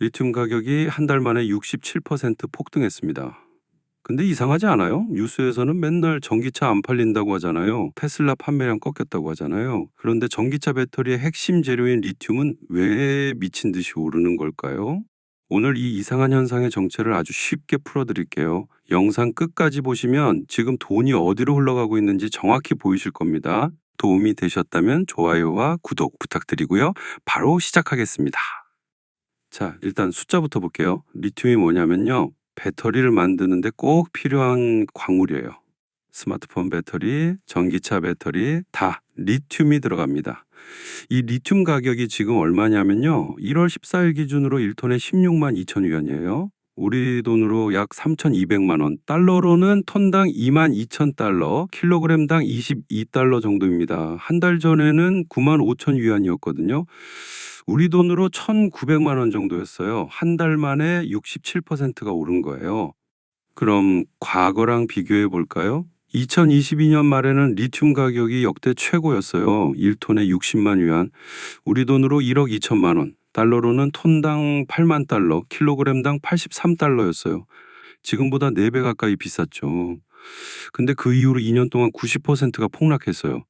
리튬 가격이 한 달 만에 67% 폭등했습니다. 근데 이상하지 않아요? 뉴스에서는 맨날 전기차 안 팔린다고 하잖아요. 테슬라 판매량 꺾였다고 하잖아요. 그런데 전기차 배터리의 핵심 재료인 리튬은 왜 미친 듯이 오르는 걸까요? 오늘 이 이상한 현상의 정체를 아주 쉽게 풀어드릴게요. 영상 끝까지 보시면 지금 돈이 어디로 흘러가고 있는지 정확히 보이실 겁니다. 도움이 되셨다면 좋아요와 구독 부탁드리고요. 바로 시작하겠습니다. 자, 일단 숫자부터 볼게요. 리튬이 뭐냐면요. 배터리를 만드는데 꼭 필요한 광물이에요. 스마트폰 배터리, 전기차 배터리 다 리튬이 들어갑니다. 이 리튬 가격이 지금 얼마냐면요. 1월 14일 기준으로 1톤에 16만 2천 위안이에요. 우리 돈으로 약 3,200만 원. 달러로는 톤당 2만 2천 달러, 킬로그램당 22달러 정도입니다. 한 달 전에는 9만 5천 위안이었거든요. 우리 돈으로 1,900만 원 정도였어요. 한 달 만에 67%가 오른 거예요. 그럼 과거랑 비교해 볼까요? 2022년 말에는 리튬 가격이 역대 최고였어요. 1톤에 60만 위안. 우리 돈으로 1억 2천만 원. 달러로는 톤당 8만 달러, 킬로그램당 83달러였어요. 지금보다 4배 가까이 비쌌죠. 근데 그 이후로 2년 동안 90%가 폭락했어요.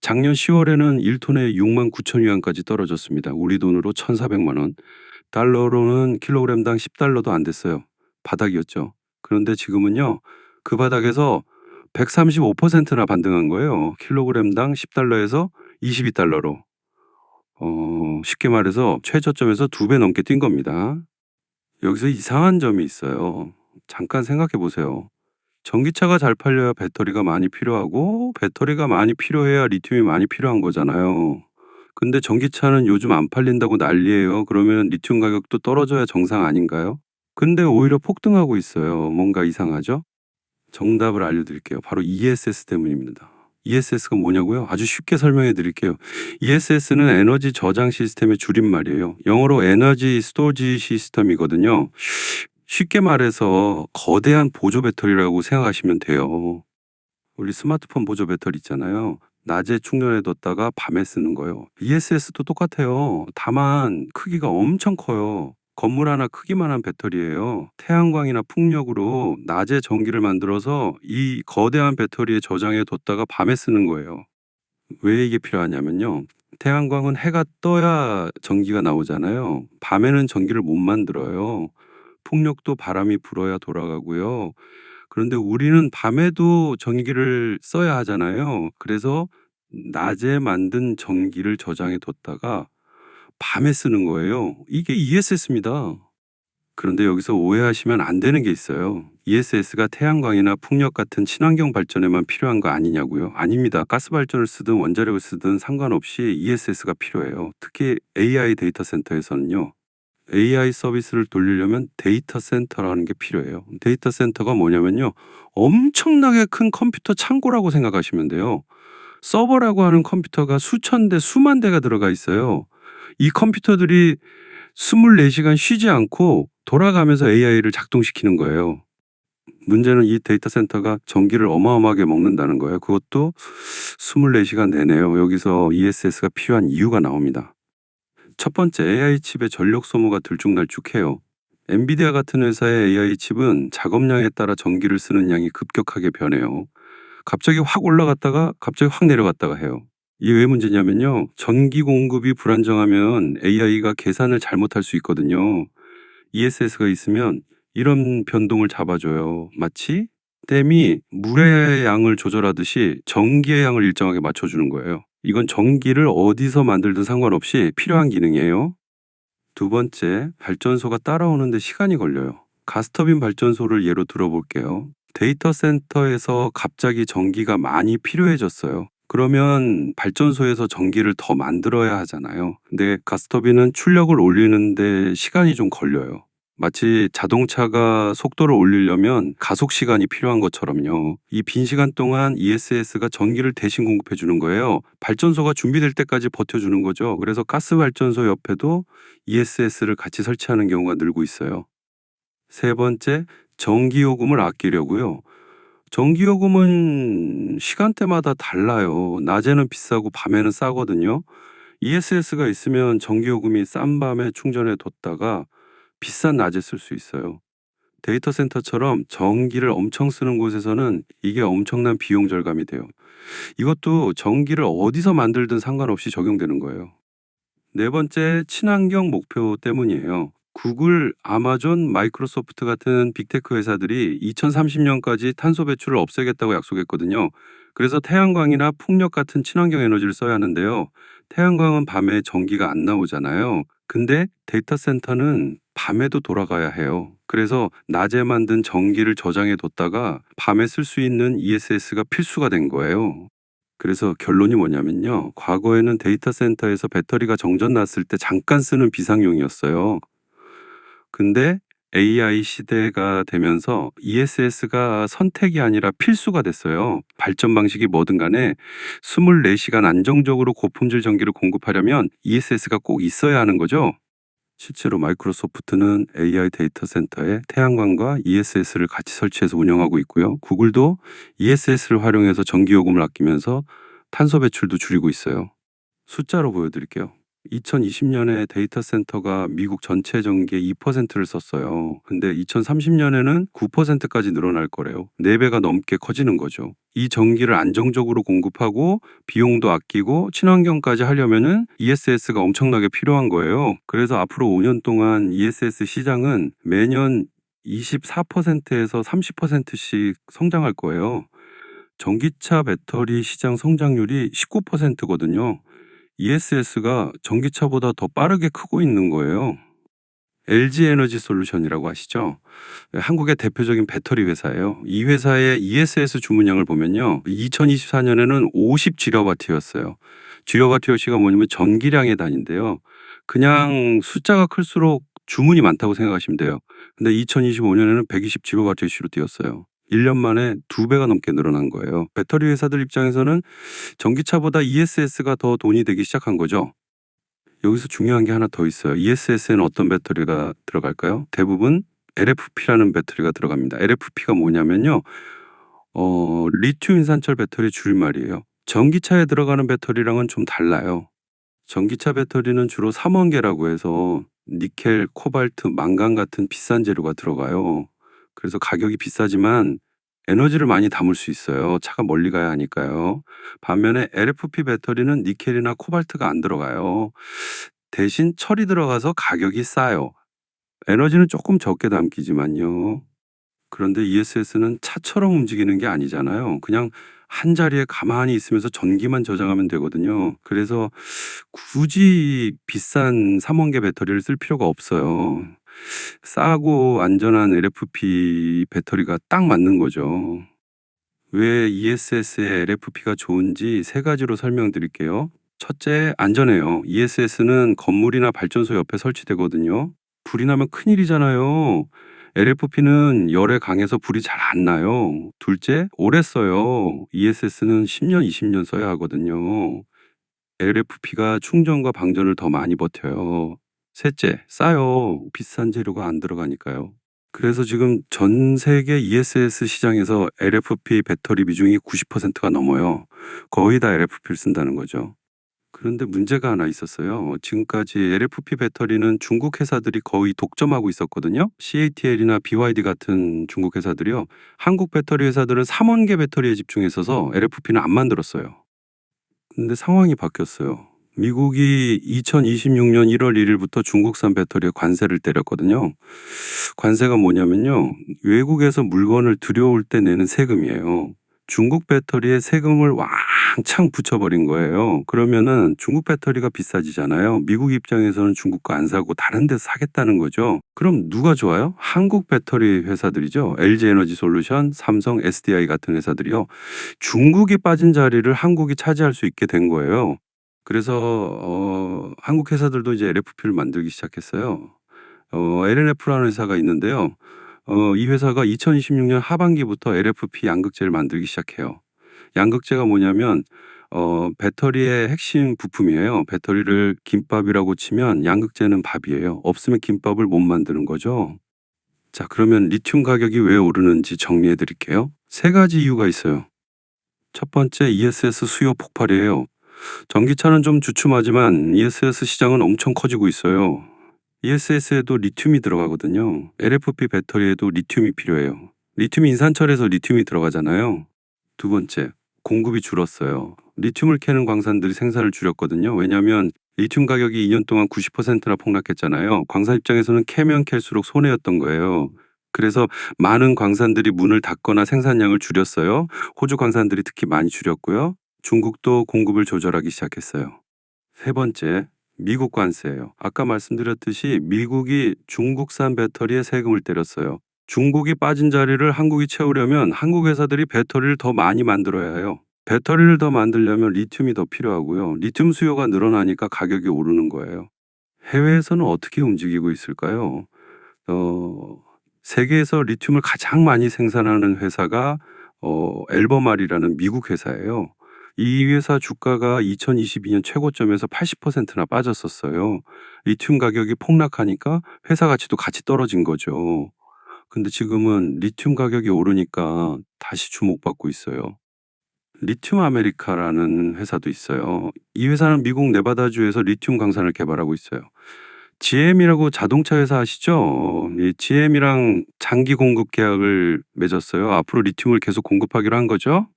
작년 10월에는 1톤에 6만 9천 위안까지 떨어졌습니다. 우리 돈으로 1,400만 원. 달러로는 킬로그램당 10달러도 안 됐어요. 바닥이었죠. 그런데 지금은요. 그 바닥에서 135%나 반등한 거예요. 킬로그램당 10달러에서 22달러로. 어, 쉽게 말해서 최저점에서 두 배 넘게 뛴 겁니다. 여기서 이상한 점이 있어요. 잠깐 생각해 보세요. 전기차가 잘 팔려야 배터리가 많이 필요하고 배터리가 많이 필요해야 리튬이 많이 필요한 거잖아요. 근데 전기차는 요즘 안 팔린다고 난리예요. 그러면 리튬 가격도 떨어져야 정상 아닌가요? 근데 오히려 폭등하고 있어요. 뭔가 이상하죠? 정답을 알려드릴게요. 바로 ESS 때문입니다. ESS가 뭐냐고요? 아주 쉽게 설명해 드릴게요. ESS는 에너지 저장 시스템의 줄임말이에요. 영어로 에너지 스토지 시스템이거든요. 쉽게 말해서 거대한 보조 배터리라고 생각하시면 돼요. 우리 스마트폰 보조 배터리 있잖아요. 낮에 충전해 뒀다가 밤에 쓰는 거예요. ESS도 똑같아요. 다만 크기가 엄청 커요. 건물 하나 크기만한 배터리예요. 태양광이나 풍력으로 낮에 전기를 만들어서 이 거대한 배터리에 저장해 뒀다가 밤에 쓰는 거예요. 왜 이게 필요하냐면요. 태양광은 해가 떠야 전기가 나오잖아요. 밤에는 전기를 못 만들어요. 풍력도 바람이 불어야 돌아가고요. 그런데 우리는 밤에도 전기를 써야 하잖아요. 그래서 낮에 만든 전기를 저장해 뒀다가 밤에 쓰는 거예요. 이게 ESS입니다. 그런데 여기서 오해하시면 안 되는 게 있어요. ESS가 태양광이나 풍력 같은 친환경 발전에만 필요한 거 아니냐고요? 아닙니다. 가스 발전을 쓰든 원자력을 쓰든 상관없이 ESS가 필요해요. 특히 AI 데이터 센터에서는요. AI 서비스를 돌리려면 데이터 센터라는 게 필요해요. 데이터 센터가 뭐냐면요. 엄청나게 큰 컴퓨터 창고라고 생각하시면 돼요. 서버라고 하는 컴퓨터가 수천 대, 수만 대가 들어가 있어요. 이 컴퓨터들이 24시간 쉬지 않고 돌아가면서 AI를 작동시키는 거예요. 문제는 이 데이터 센터가 전기를 어마어마하게 먹는다는 거예요. 그것도 24시간 내내요. 여기서 ESS가 필요한 이유가 나옵니다. 첫 번째, AI 칩의 전력 소모가 들쭉날쭉해요. 엔비디아 같은 회사의 AI 칩은 작업량에 따라 전기를 쓰는 양이 급격하게 변해요. 갑자기 확 올라갔다가 갑자기 확 내려갔다가 해요. 이게 왜 문제냐면요. 전기 공급이 불안정하면 AI가 계산을 잘못할 수 있거든요. ESS가 있으면 이런 변동을 잡아줘요. 마치 댐이 물의 양을 조절하듯이 전기의 양을 일정하게 맞춰주는 거예요. 이건 전기를 어디서 만들든 상관없이 필요한 기능이에요. 두 번째, 발전소가 따라오는데 시간이 걸려요. 가스터빈 발전소를 예로 들어볼게요. 데이터 센터에서 갑자기 전기가 많이 필요해졌어요. 그러면 발전소에서 전기를 더 만들어야 하잖아요. 근데 가스터빈은 출력을 올리는데 시간이 좀 걸려요. 마치 자동차가 속도를 올리려면 가속 시간이 필요한 것처럼요. 이 빈 시간 동안 ESS가 전기를 대신 공급해 주는 거예요. 발전소가 준비될 때까지 버텨 주는 거죠. 그래서 가스 발전소 옆에도 ESS를 같이 설치하는 경우가 늘고 있어요. 세 번째, 전기 요금을 아끼려고요. 전기요금은 시간대마다 달라요. 낮에는 비싸고 밤에는 싸거든요. ESS가 있으면 전기요금이 싼 밤에 충전해 뒀다가 비싼 낮에 쓸 수 있어요. 데이터 센터처럼 전기를 엄청 쓰는 곳에서는 이게 엄청난 비용 절감이 돼요. 이것도 전기를 어디서 만들든 상관없이 적용되는 거예요. 네 번째, 친환경 목표 때문이에요. 구글, 아마존, 마이크로소프트 같은 빅테크 회사들이 2030년까지 탄소 배출을 없애겠다고 약속했거든요. 그래서 태양광이나 풍력 같은 친환경 에너지를 써야 하는데요. 태양광은 밤에 전기가 안 나오잖아요. 근데 데이터 센터는 밤에도 돌아가야 해요. 그래서 낮에 만든 전기를 저장해 뒀다가 밤에 쓸 수 있는 ESS가 필수가 된 거예요. 그래서 결론이 뭐냐면요. 과거에는 데이터 센터에서 배터리가 정전 났을 때 잠깐 쓰는 비상용이었어요. 근데 AI 시대가 되면서 ESS가 선택이 아니라 필수가 됐어요. 발전 방식이 뭐든 간에 24시간 안정적으로 고품질 전기를 공급하려면 ESS가 꼭 있어야 하는 거죠. 실제로 마이크로소프트는 AI 데이터 센터에 태양광과 ESS를 같이 설치해서 운영하고 있고요. 구글도 ESS를 활용해서 전기 요금을 아끼면서 탄소 배출도 줄이고 있어요. 숫자로 보여드릴게요. 2020년에 데이터 센터가 미국 전체 전기의 2%를 썼어요. 근데 2030년에는 9%까지 늘어날 거래요. 4배가 넘게 커지는 거죠. 이 전기를 안정적으로 공급하고 비용도 아끼고 친환경까지 하려면은 ESS가 엄청나게 필요한 거예요. 그래서 앞으로 5년 동안 ESS 시장은 매년 24%에서 30%씩 성장할 거예요. 전기차 배터리 시장 성장률이 19%거든요. ESS가 전기차보다 더 빠르게 크고 있는 거예요. LG 에너지 솔루션이라고 아시죠? 한국의 대표적인 배터리 회사예요. 이 회사의 ESS 주문량을 보면요. 2024년에는 50GW였어요. GW가 뭐냐면 전기량의 단위인데요. 그냥 숫자가 클수록 주문이 많다고 생각하시면 돼요. 근데 2025년에는 120GWh로 뛰었어요. 1년 만에 두 배가 넘게 늘어난 거예요. 배터리 회사들 입장에서는 전기차보다 ESS가 더 돈이 되기 시작한 거죠. 여기서 중요한 게 하나 더 있어요. ESS에는 어떤 배터리가 들어갈까요? 대부분 LFP라는 배터리가 들어갑니다. LFP가 뭐냐면요. 어, 리튬 인산철 배터리 줄말이에요. 전기차에 들어가는 배터리랑은 좀 달라요. 전기차 배터리는 주로 삼원계라고 해서 니켈, 코발트, 망간 같은 비싼 재료가 들어가요. 그래서 가격이 비싸지만 에너지를 많이 담을 수 있어요. 차가 멀리 가야 하니까요. 반면에 LFP 배터리는 니켈이나 코발트가 안 들어가요. 대신 철이 들어가서 가격이 싸요. 에너지는 조금 적게 담기지만요. 그런데 ESS는 차처럼 움직이는 게 아니잖아요. 그냥 한 자리에 가만히 있으면서 전기만 저장하면 되거든요. 그래서 굳이 비싼 삼원계 배터리를 쓸 필요가 없어요. 싸고 안전한 LFP 배터리가 딱 맞는 거죠. 왜 ESS의 LFP가 좋은지 세 가지로 설명드릴게요. 첫째, 안전해요. ESS는 건물이나 발전소 옆에 설치되거든요. 불이 나면 큰일이잖아요. LFP는 열에 강해서 불이 잘 안 나요. 둘째, 오래 써요. ESS는 10년, 20년 써야 하거든요. LFP가 충전과 방전을 더 많이 버텨요. 셋째, 싸요. 비싼 재료가 안 들어가니까요. 그래서 지금 전 세계 ESS 시장에서 LFP 배터리 비중이 90%가 넘어요. 거의 다 LFP를 쓴다는 거죠. 그런데 문제가 하나 있었어요. 지금까지 LFP 배터리는 중국 회사들이 거의 독점하고 있었거든요. CATL이나 BYD 같은 중국 회사들이요. 한국 배터리 회사들은 3원계 배터리에 집중했어서 LFP는 안 만들었어요. 근데 상황이 바뀌었어요. 미국이 2026년 1월 1일부터 중국산 배터리에 관세를 때렸거든요. 관세가 뭐냐면요. 외국에서 물건을 들여올 때 내는 세금이에요. 중국 배터리에 세금을 왕창 붙여버린 거예요. 그러면은 중국 배터리가 비싸지잖아요. 미국 입장에서는 중국 거 안 사고 다른 데서 사겠다는 거죠. 그럼 누가 좋아요? 한국 배터리 회사들이죠. LG 에너지 솔루션, 삼성, SDI 같은 회사들이요. 중국이 빠진 자리를 한국이 차지할 수 있게 된 거예요. 그래서 어, 한국 회사들도 이제 LFP를 만들기 시작했어요. 어, LNF라는 회사가 있는데요. 어, 이 회사가 2026 년 하반기부터 LFP 양극재를 만들기 시작해요. 양극재가 뭐냐면 어, 배터리의 핵심 부품이에요. 배터리를 김밥이라고 치면 양극재는 밥이에요. 없으면 김밥을 못 만드는 거죠. 자, 그러면 리튬 가격이 왜 오르는지 정리해 드릴게요. 세 가지 이유가 있어요. 첫 번째 ESS 수요 폭발이에요. 전기차는 좀 주춤하지만 ESS 시장은 엄청 커지고 있어요. ESS에도 리튬이 들어가거든요. LFP 배터리에도 리튬이 필요해요. 리튬이 인산철에서 리튬이 들어가잖아요. 두 번째, 공급이 줄었어요. 리튬을 캐는 광산들이 생산을 줄였거든요. 왜냐하면 리튬 가격이 2년 동안 90%나 폭락했잖아요. 광산 입장에서는 캐면 캘수록 손해였던 거예요. 그래서 많은 광산들이 문을 닫거나 생산량을 줄였어요. 호주 광산들이 특히 많이 줄였고요. 중국도 공급을 조절하기 시작했어요. 세 번째, 미국 관세예요. 아까 말씀드렸듯이 미국이 중국산 배터리에 세금을 때렸어요. 중국이 빠진 자리를 한국이 채우려면 한국 회사들이 배터리를 더 많이 만들어야 해요. 배터리를 더 만들려면 리튬이 더 필요하고요. 리튬 수요가 늘어나니까 가격이 오르는 거예요. 해외에서는 어떻게 움직이고 있을까요? 어, 세계에서 리튬을 가장 많이 생산하는 회사가 어, 앨버말이라는 미국 회사예요. 이 회사 주가가 2022년 최고점에서 80%나 빠졌었어요. 리튬 가격이 폭락하니까 회사 가치도 같이 떨어진 거죠. 근데 지금은 리튬 가격이 오르니까 다시 주목받고 있어요. 리튬 아메리카라는 회사도 있어요. 이 회사는 미국 네바다주에서 리튬 광산을 개발하고 있어요. GM이라고 자동차 회사 아시죠? 이 GM이랑 장기 공급 계약을 맺었어요. 앞으로 리튬을 계속 공급하기로 한 거죠.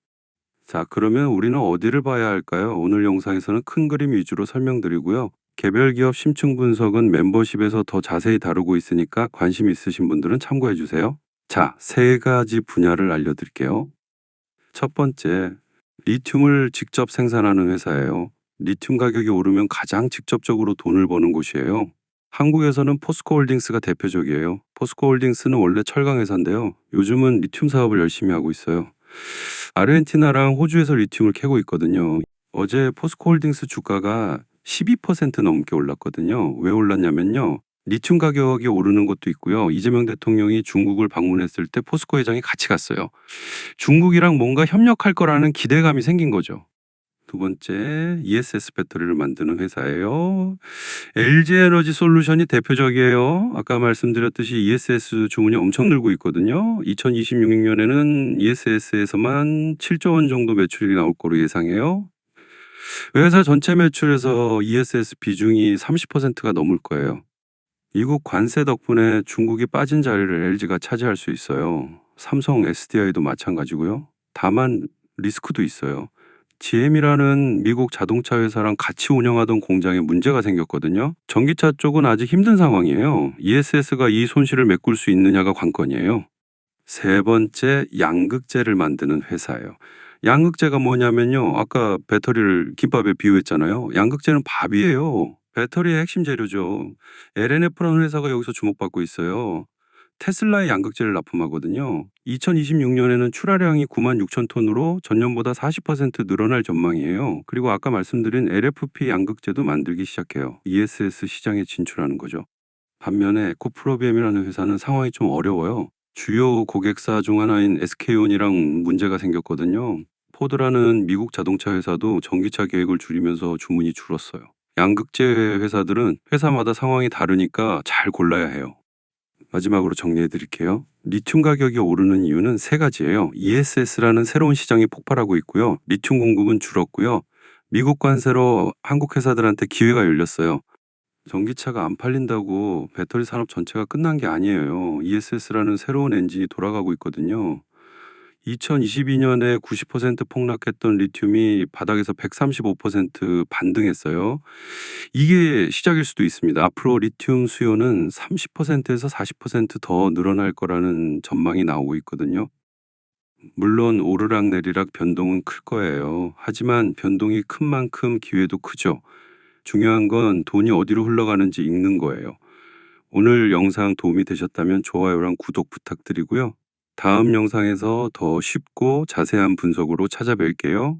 자, 그러면 우리는 어디를 봐야 할까요? 오늘 영상에서는 큰 그림 위주로 설명드리고요. 개별 기업 심층 분석은 멤버십에서 더 자세히 다루고 있으니까 관심 있으신 분들은 참고해 주세요. 자, 세 가지 분야를 알려드릴게요. 첫 번째, 리튬을 직접 생산하는 회사예요. 리튬 가격이 오르면 가장 직접적으로 돈을 버는 곳이에요. 한국에서는 포스코 홀딩스가 대표적이에요. 포스코 홀딩스는 원래 철강 회사인데요. 요즘은 리튬 사업을 열심히 하고 있어요. 아르헨티나랑 호주에서 리튬을 캐고 있거든요. 어제 포스코 홀딩스 주가가 12% 넘게 올랐거든요. 왜 올랐냐면요. 리튬 가격이 오르는 것도 있고요. 이재명 대통령이 중국을 방문했을 때 포스코 회장이 같이 갔어요. 중국이랑 뭔가 협력할 거라는 기대감이 생긴 거죠. 두 번째, ESS 배터리를 만드는 회사예요. LG 에너지 솔루션이 대표적이에요. 아까 말씀드렸듯이 ESS 주문이 엄청 늘고 있거든요. 2026년에는 ESS에서만 7조 원 정도 매출이 나올 거로 예상해요. 회사 전체 매출에서 ESS 비중이 30%가 넘을 거예요. 미국 관세 덕분에 중국이 빠진 자리를 LG가 차지할 수 있어요. 삼성 SDI도 마찬가지고요. 다만 리스크도 있어요. GM이라는 미국 자동차 회사랑 같이 운영하던 공장에 문제가 생겼거든요. 전기차 쪽은 아직 힘든 상황이에요. ESS가 이 손실을 메꿀 수 있느냐가 관건이에요. 세 번째, 양극재를 만드는 회사예요. 양극재가 뭐냐면요. 아까 배터리를 김밥에 비유했잖아요. 양극재는 밥이에요. 배터리의 핵심 재료죠. LNF라는 회사가 여기서 주목받고 있어요. 테슬라의 양극재를 납품하거든요. 2026년에는 출하량이 9만 6천 톤으로 전년보다 40% 늘어날 전망이에요. 그리고 아까 말씀드린 LFP 양극재도 만들기 시작해요. ESS 시장에 진출하는 거죠. 반면에 에코프로비엠이라는 회사는 상황이 좀 어려워요. 주요 고객사 중 하나인 SK온이랑 문제가 생겼거든요. 포드라는 미국 자동차 회사도 전기차 계획을 줄이면서 주문이 줄었어요. 양극재 회사들은 회사마다 상황이 다르니까 잘 골라야 해요. 마지막으로 정리해 드릴게요. 리튬 가격이 오르는 이유는 세 가지예요. ESS라는 새로운 시장이 폭발하고 있고요. 리튬 공급은 줄었고요. 미국 관세로 한국 회사들한테 기회가 열렸어요. 전기차가 안 팔린다고 배터리 산업 전체가 끝난 게 아니에요. ESS라는 새로운 엔진이 돌아가고 있거든요. 2022년에 90% 폭락했던 리튬이 바닥에서 135% 반등했어요. 이게 시작일 수도 있습니다. 앞으로 리튬 수요는 30%에서 40%더 늘어날 거라는 전망이 나오고 있거든요. 물론 오르락 내리락 변동은 클 거예요. 하지만 변동이 큰 만큼 기회도 크죠. 중요한 건 돈이 어디로 흘러가는지 읽는 거예요. 오늘 영상 도움이 되셨다면 좋아요랑 구독 부탁드리고요. 다음 영상에서 더 쉽고 자세한 분석으로 찾아뵐게요.